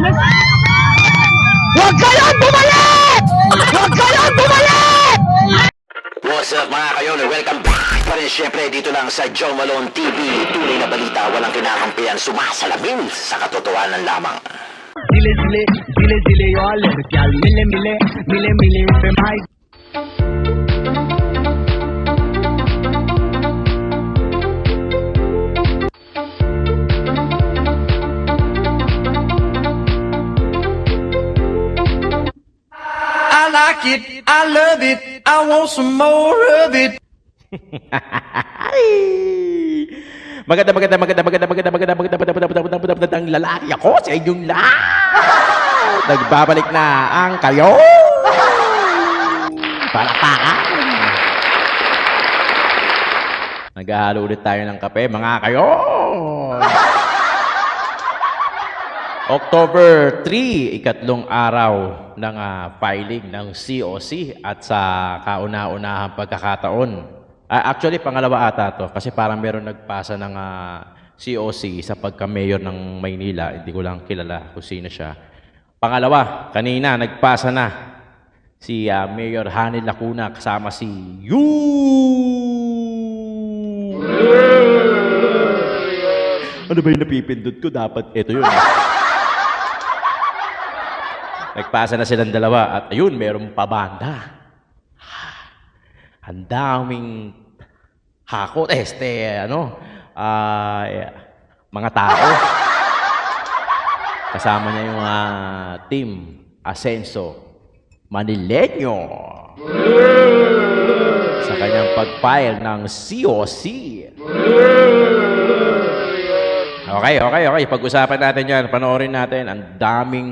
Huwag kayong bumalik! Huwag kayong bumalik! What's up mga kayon? Welcome back pa rin syempre dito lang sa Joe Malone TV. Tunay na balita, walang kinakampihan, sumasalamin sa katotohanan lamang. Dile dile, dile dile yo alergial Mile mile, mile mile pe mai I like it, I love it, I want some more of it. Maganda, maganda, maganda, maganda, maganda, maganda, maganda, maganda, maganda, maganda, maganda, maganda, ang lalaki ako sa inyong lahat. Nagbabalik na ang kayo. Palakpakan. Naghahalo ulit tayo ng kape, mga kayo. October 3, ikatlong araw ng ah, filing ng COC at sa kauna-unahang pagkakataon. Ah, actually, pangalawa ata to kasi parang meron nagpasa ng ah, COC sa pagka-mayor ng Maynila. Hindi ko lang kilala kung sino siya. Pangalawa, kanina nagpasa na si ah, Mayor Hani Lacuna kasama si Yu! Ano ba yung napipindot ko? Dapat ito yun. Nagpasa na silang dalawa at ayun, merong pabanda. Ang daming hakot, este, ano, eh, mga tao. Kasama niya yung ah, team Asenso Manileño sa kanyang pag-file ng COC. Okay, okay, okay. Pag-usapan natin yan. Panoorin natin. Ang daming...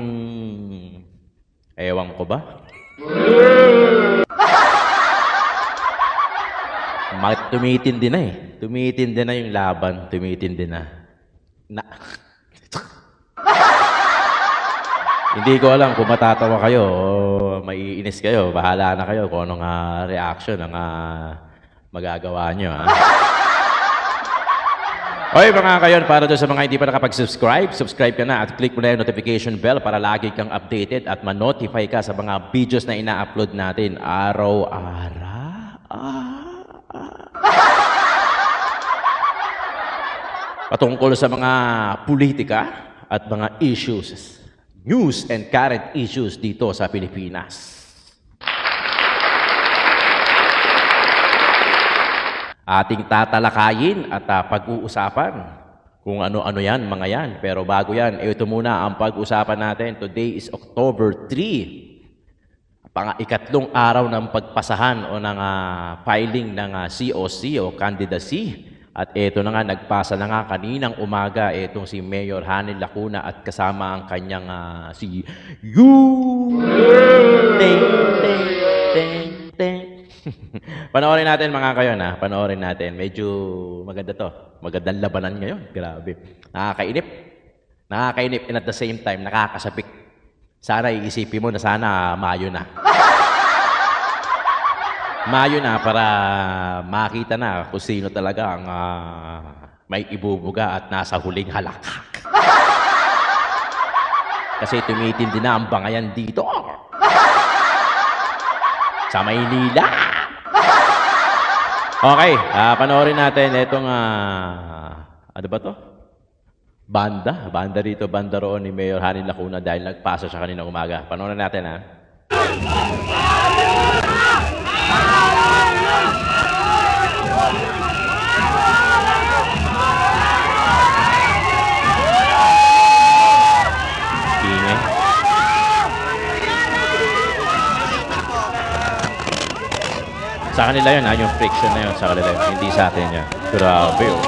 Ewan ko ba? Ma- tumitindi na eh. Tumitindi na yung laban. Tumitindi na. na. Hindi ko alam kung matatawa kayo o maiinis kayo. Bahala na kayo kung anong ah, reaction ang ah, magagawa nyo. ah. Okay mga kayon, para doon sa mga hindi pa nakapag-subscribe, subscribe ka na at click mo na yung notification bell para lagi kang updated at ma-notify ka sa mga videos na ina-upload natin araw-araw. Patungkol sa mga politika at mga issues, news and current issues dito sa Pilipinas. Ating tatalakayin at ah, pag-uusapan kung ano-ano yan, mga yan. Pero bago yan, ito muna ang pag-usapan natin. Today is October 3. Pang ikatlong araw ng pagpasahan o ng ah, filing ng ah, COC o candidacy. At ito na nga, nagpasa na nga kaninang umaga itong si Mayor Hanil Lacuna at kasama ang kanyang ah, si Yu! Ting, ting, ting. Panoorin natin mga kayo na. Panoorin natin. Medyo maganda to. Magandang labanan ngayon. Grabe. Nakakainip. Nakakainip and at the same time, nakakasapik. Sana iisipin mo na sana Mayo na. Mayo na para makita na kung sino talaga ang ah, may ibubuga at nasa huling halakak. Kasi tumitindi na ang bangayan dito. Sa Maynila. Okay, ah panoorin natin itong ah, ano ba to? Banda, banda rito, banda roon ni Mayor Hanin Lacuna dahil nagpasa siya kanina umaga. Panoorin natin ha. Sa kanila yun ha, yung friction na yun sa kanila yun. Hindi sa atin yan. Grabe oh.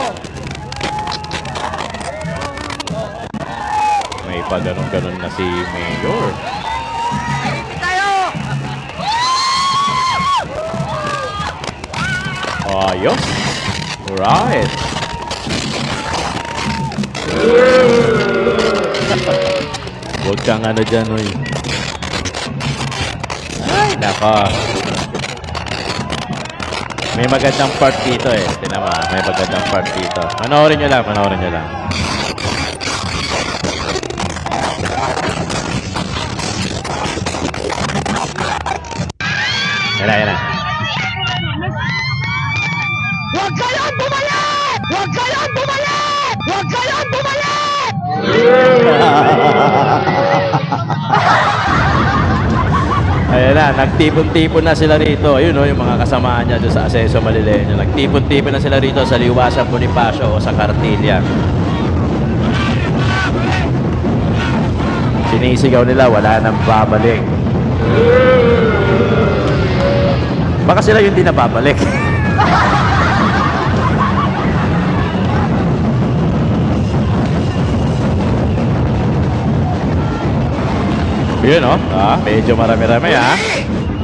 May pa ganun-ganun na si Mayor. Ayos. Alright. Huwag kang ano dyan, oy. Ay, naka. May magandang part dito eh. Tinan mo, ah, may magandang part dito. Panoorin nyo lang, panoorin nyo lang. Na, nagtipon-tipon na sila rito. Ayun o, yung mga kasamaan niya doon sa Aseso Malileño. Nagtipon-tipon na sila rito sa Liwasan Bonifacio o sa Cartilla. Sinisigaw nila, wala nang babalik. Baka sila yung di na babalik. Yun o, ah, medyo marami-rami ah.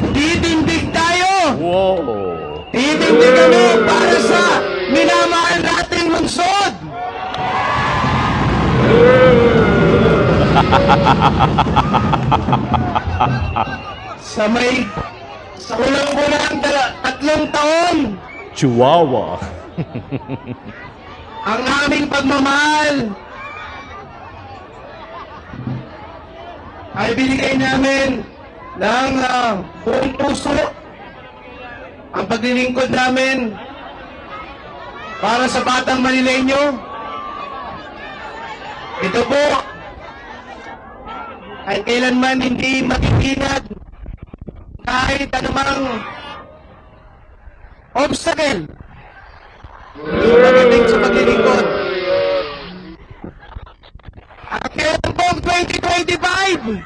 Titindig tayo! Wow! Titindig kami para sa minamahal nating lungsod! sa may sa kulang-kulang tatlong taon Chihuahua. ang aming pagmamahal ay binigay namin ng buong puso ang paglilingkod namin para sa batang Manileño. Ito po ay kailanman hindi matitinag kahit anumang obstacle pagdating sa paglilingkod. At ang 2025?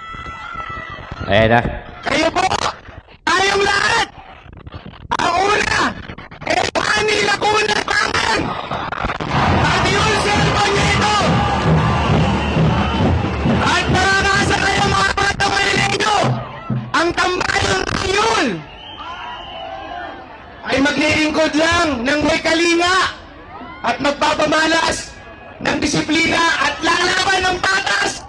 Ayan na. Kayo po, tayong lahat! Ang una, eh, Juani Lacuna Pangan! At yun, Sir Bonito! At mararasa kayo mga bata Manileño! Ang tambayan ng yun ay maglilingkod lang ng may kalinga at magpapamalas ng disiplina at lalaban ng patas!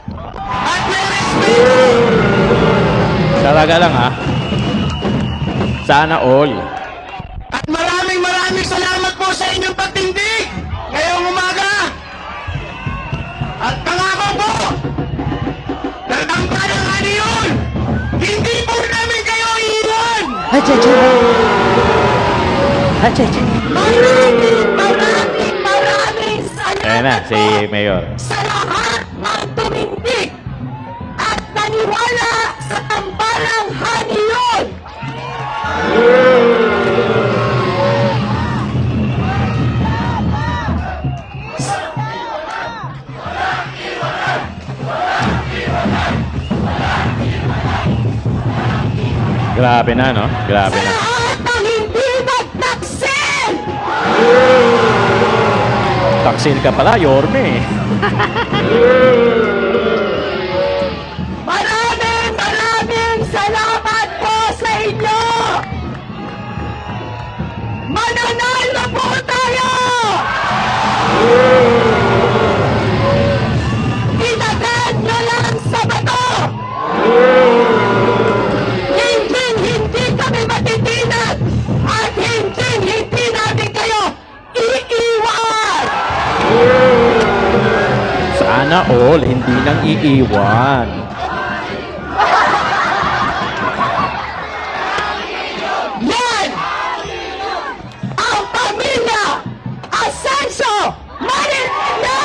Talaga lang ha. Sana all. At maraming maraming salamat po sa inyong pagtindig ngayong umaga. At pangako po, tatambayan nga yun, hindi po namin kayo iiwan. Maraming, maraming, maraming salamat Ayan na, si Mayor. sa lahat ng tumindig Grabe na, no? Grabe Sa na. lahat ng hindi nagtaksil! Taksil ka pala, Yorme. all, hindi nang iiwan. Yan! Ang pamilya Ascenso Manila!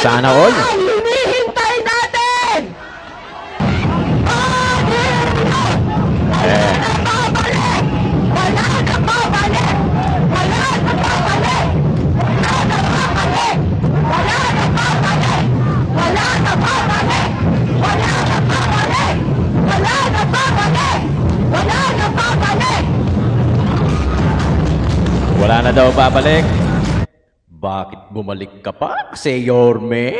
Sana all. Na daw babalik. Bakit bumalik ka pa? Kasi Yorme.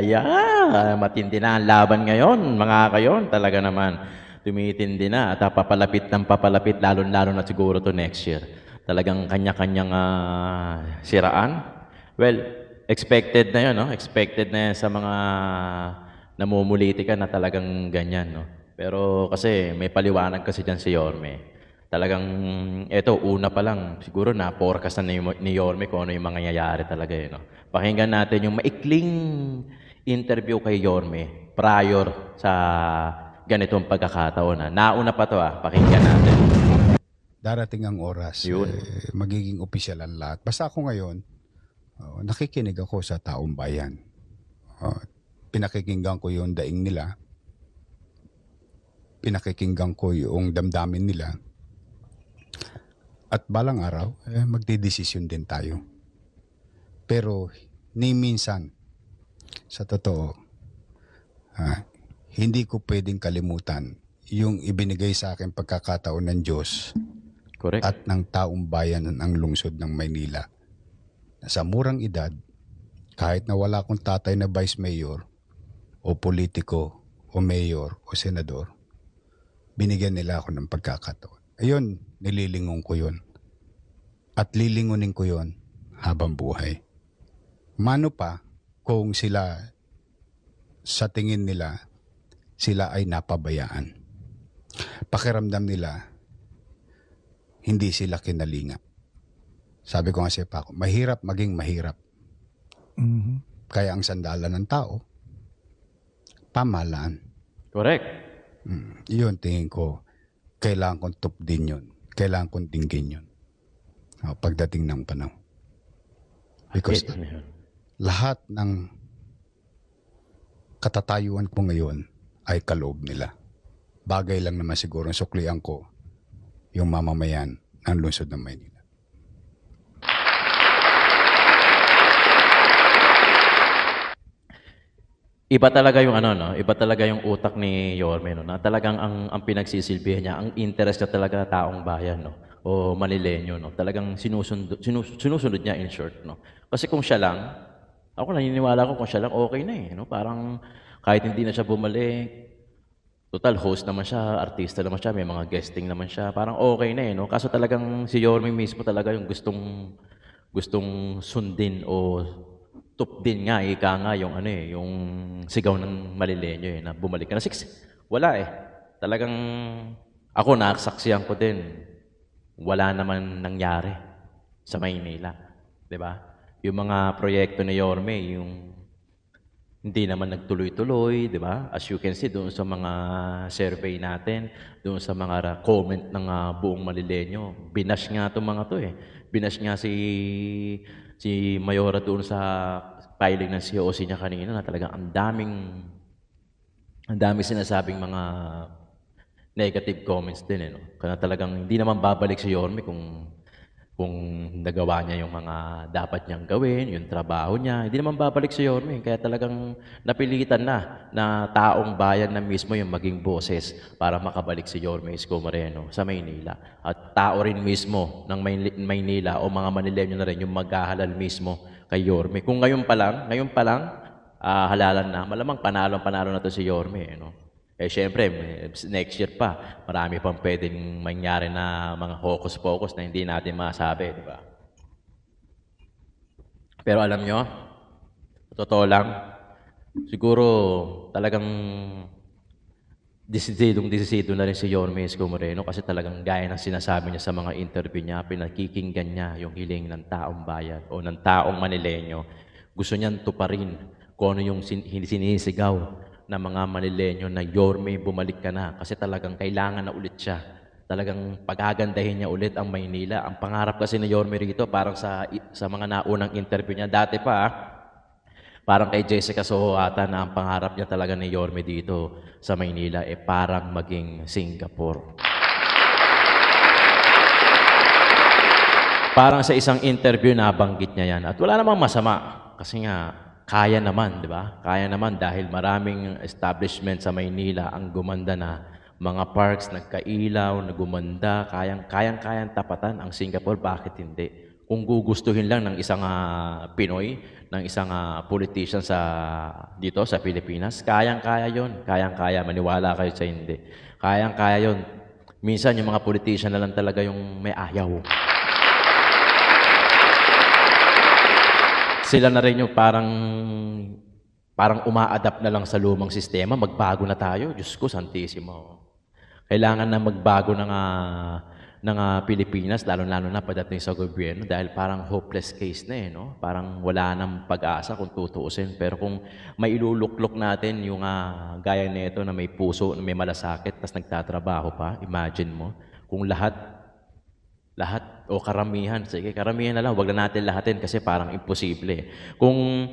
Ayan, matindi na ang laban ngayon, mga kayon. Talaga naman, tumitindi na at papalapit ng papalapit, lalo-lalo na siguro to next year. Talagang kanya-kanyang ah, siraan. Well, expected na yun, no? Expected na yan sa mga namumuliti ka na talagang ganyan, no? Pero kasi may paliwanag kasi dyan si Yorme. Talagang, eto, una pa lang, siguro na forecast na ni, ni Yorme kung ano yung mangyayari talaga. Eh, no? Pakinggan natin yung maikling interview kay Yorme prior sa ganitong pagkakataon. Ha. Nauna pa to, ah. pakinggan natin. darating ang oras, Yun. eh, magiging opisyal ang lahat. Basta ako ngayon, Oh, nakikinig ako sa taong bayan. Oh, pinakikinggan ko yung daing nila. Pinakikinggan ko yung damdamin nila. At balang araw, eh, magdidesisyon din tayo. Pero ni minsan, sa totoo, ah, hindi ko pwedeng kalimutan yung ibinigay sa akin pagkakataon ng Diyos Correct. at ng taong bayan ng lungsod ng Maynila. Sa murang edad, kahit na wala akong tatay na vice mayor o politiko o mayor o senador, binigyan nila ako ng pagkakataon. Ayun, nililingon ko yun. At lilingunin ko yun habang buhay. Mano pa kung sila sa tingin nila sila ay napabayaan. Pakiramdam nila hindi sila kinalinga. Sabi ko nga sa Paco, mahirap maging mahirap. Kaya ang sandalan ng tao, pamahalaan. Correct. Mm, yun, tingin ko, kailangan kong tup din yun. Kailangan kong dinggin yun. O, pagdating ng panahon. Because lahat ng katatayuan ko ngayon ay kaloob nila. Bagay lang naman siguro ang suklian ko yung mamamayan ng lungsod ng Maynila. Iba talaga yung ano, no? Iba talaga yung utak ni Yorme, no? Na talagang ang, ang pinagsisilbihan niya, ang interest niya talaga taong bayan, no? O Manileño, no? Talagang sinusunod, sinus, sinusunod niya in short, no? Kasi kung siya lang, ako naniniwala ko kung siya lang okay na eh, no? Parang kahit hindi na siya bumalik, total host naman siya, artista naman siya, may mga guesting naman siya, parang okay na eh, no? Kaso talagang si Yorme mismo talaga yung gustong gustong sundin o tup din nga, ika nga yung ano eh, yung sigaw ng Malilenyo eh, na bumalik ka na. Six, wala eh. Talagang ako nakasaksiyan ko din. Wala naman nangyari sa Maynila. ba? Yung mga proyekto ni Yorme, yung hindi naman nagtuloy-tuloy, di ba? As you can see doon sa mga survey natin, doon sa mga comment ng ah, buong Malilenyo, binash nga itong mga to eh. Binash nga si si Mayora doon sa filing ng COC niya kanina na talagang ang daming ang daming sinasabing mga negative comments din eh, no? Kaya talagang hindi naman babalik si Yorme kung kung nagawa niya yung mga dapat niyang gawin, yung trabaho niya, hindi naman babalik si Yorme. Kaya talagang napilitan na na taong bayan na mismo yung maging boses para makabalik si Yorme Isko Moreno sa Maynila. At tao rin mismo ng Mayni- Maynila o mga Manileño na rin yung maghahalal mismo kay Yorme. Kung ngayon pa lang, ngayon pa lang, ah, halalan na, malamang panalo-panalo na to si Yorme. Eh, no? Eh, syempre, may- next year pa, marami pang pwedeng mangyari na mga hocus-pocus na hindi natin masabi, di ba? Pero alam nyo, totoo lang, siguro talagang desididong desidido na rin si Yorme Isko Moreno kasi talagang gaya ng sinasabi niya sa mga interview niya, pinakikinggan niya yung hiling ng taong bayan o ng taong Manileño. Gusto niyang tuparin kung ano yung sin- sinisigaw ng mga Manileño na Yorme, bumalik ka na kasi talagang kailangan na ulit siya. Talagang pagagandahin niya ulit ang Maynila. Ang pangarap kasi ni Yorme rito, parang sa, sa mga naunang interview niya, dati pa, ah, Parang kay Jessica Soho ata na ang pangarap niya talaga ni Yorme dito sa Maynila eh parang maging Singapore. Parang sa isang interview nabanggit niya yan. At wala namang masama kasi nga kaya naman, di ba? Kaya naman dahil maraming establishment sa Maynila ang gumanda na mga parks nagkailaw, nagumanda, kayang kayang kayang tapatan ang Singapore, bakit hindi? Kung gugustuhin lang ng isang ah, Pinoy, ng isang ah, politician sa dito sa Pilipinas, kayang-kaya 'yon. Kayang-kaya maniwala kayo sa hindi. Kayang-kaya 'yon. Minsan yung mga politician na lang talaga yung may ayaw. Sila na rin yung parang parang uma-adapt na lang sa lumang sistema, magbago na tayo. Diyos ko, santissimo. Kailangan na magbago ng ah, ng ah, Pilipinas, lalo-lalo na pagdating sa gobyerno dahil parang hopeless case na eh, no? Parang wala nang pag-asa kung tutuusin. Pero kung may iluluklok natin yung ah, gaya nito na may puso, na may malasakit, tapos nagtatrabaho pa, imagine mo, kung lahat Lahat o karamihan. Sige, karamihan na lang. Huwag na natin lahatin kasi parang imposible. Kung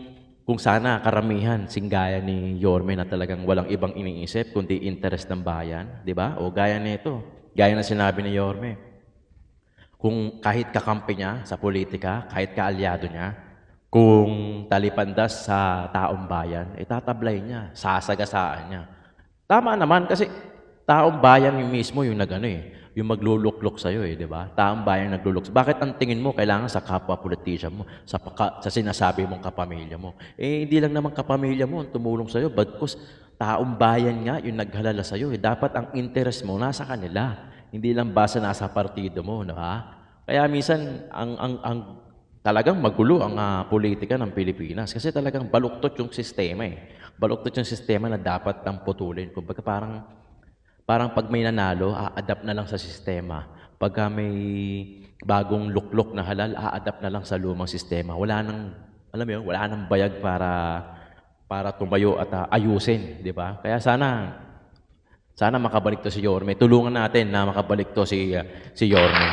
kung sana karamihan singgaya ni Yorme na talagang walang ibang iniisip kundi interest ng bayan, di ba? O gaya nito, gaya na sinabi ni Yorme, kung kahit kakampi niya sa politika, kahit kaalyado niya, kung talipandas sa taong bayan, itatablay niya, sasagasaan niya. Tama naman kasi taong bayan yung mismo yung nagano eh, yung magluluklok sa iyo eh, di ba? Taong bayan nagluluk. Bakit ang tingin mo kailangan sa kapwa politician mo, sa paka, sa sinasabi mong kapamilya mo? Eh hindi lang naman kapamilya mo ang tumulong sa iyo, bagkus taong bayan nga yung naghalala sa iyo. Eh. Dapat ang interest mo nasa kanila. Hindi lang basta nasa partido mo, di ba? Kaya minsan ang ang ang talagang magulo ang ah, politika ng Pilipinas kasi talagang baluktot yung sistema eh. Baluktot yung sistema na dapat nang putulin. Kumbaga parang parang pag may nanalo, a-adapt na lang sa sistema. Pag may bagong luklok na halal, a-adapt na lang sa lumang sistema. Wala nang alam mo yun, wala nang bayag para para tumayo at ah, ayusin, di ba? Kaya sana sana makabalik to si Yorme. Tulungan natin na makabalik to si ah, si Yorme.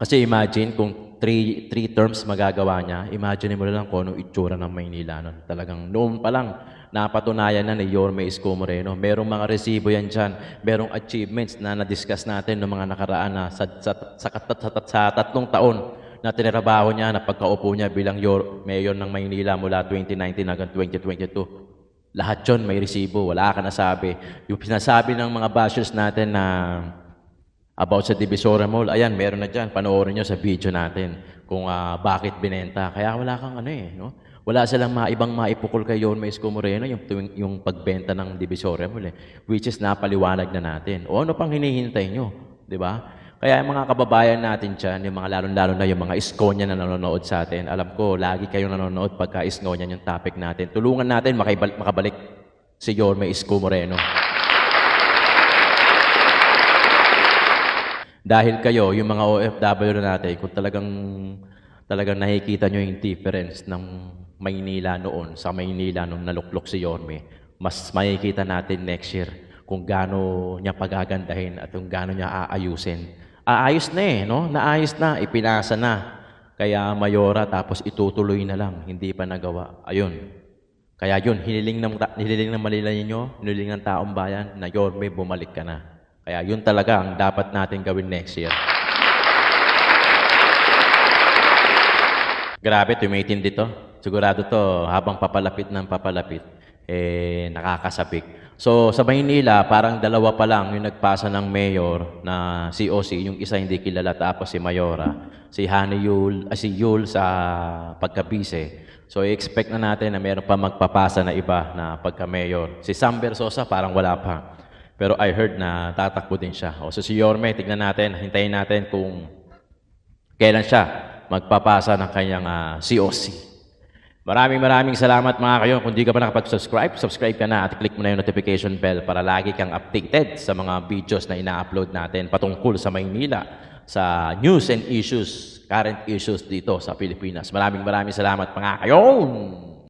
Kasi imagine kung three, three terms magagawa niya, imagine mo lang kung anong itsura ng Maynila nun. Talagang noon pa lang, napatunayan na ni Yorme Isko Moreno. Merong mga resibo yan dyan. Merong achievements na na-discuss natin noong mga nakaraan na sa, sa, sa, kat- sa, sa tatlong taon na tinirabaho niya na pagkaupo niya bilang yor, mayor ng Maynila mula 2019 hanggang 2022. Lahat yon may resibo, wala ka nasabi. Yung sinasabi ng mga bashers natin na about sa Divisoria Mall, ayan, meron na dyan. Panoorin nyo sa video natin kung ah, bakit binenta. Kaya wala kang ano eh, no? Wala silang ma ibang maipukol kay Yon Maisco Moreno yung, tuwing- yung pagbenta ng Divisoria Mall eh. Which is napaliwanag na natin. O ano pang hinihintay nyo? Di ba? Kaya yung mga kababayan natin dyan, yung mga lalong-lalo na yung mga Iskonya na nanonood sa atin, alam ko, lagi kayong nanonood pagka Iskonya yung topic natin. Tulungan natin makibal- makabalik si Yorme Isko Moreno. Dahil kayo, yung mga OFW na natin, kung talagang talagang nakikita nyo yung difference ng Maynila noon sa Maynila nung naluklok si Yorme, mas makikita natin next year kung gaano niya pagagandahin at kung gaano niya aayusin. Aayos na eh, no? Naayos na, ipinasa na. Kaya mayora tapos itutuloy na lang, hindi pa nagawa. Ayun. Kaya yun, hiniling ng, hiniling ng Manila ninyo, hiniling ng taong bayan na Yorme, bumalik ka na. Kaya yun talaga ang dapat natin gawin next year. Grabe, tumitin dito. Sigurado to, habang papalapit ng papalapit, eh, nakakasapik. So, sa Maynila, parang dalawa pa lang yung nagpasa ng mayor na COC, yung isa hindi kilala, tapos si Mayora, si Hani Yul, ah, si Yul sa pagkabise. So, i-expect na natin na meron pa magpapasa na iba na pagka-mayor. Si Sam Bersosa, parang wala pa. Pero I heard na tatakbo din siya. O so si Yorme, tignan natin, hintayin natin kung kailan siya magpapasa ng kanyang ah, COC. Maraming maraming salamat mga kayo. Kung di ka pa nakapag-subscribe, subscribe ka na at click mo na yung notification bell para lagi kang updated sa mga videos na ina-upload natin patungkol sa Maynila, sa news and issues, current issues dito sa Pilipinas. Maraming maraming salamat mga kayo!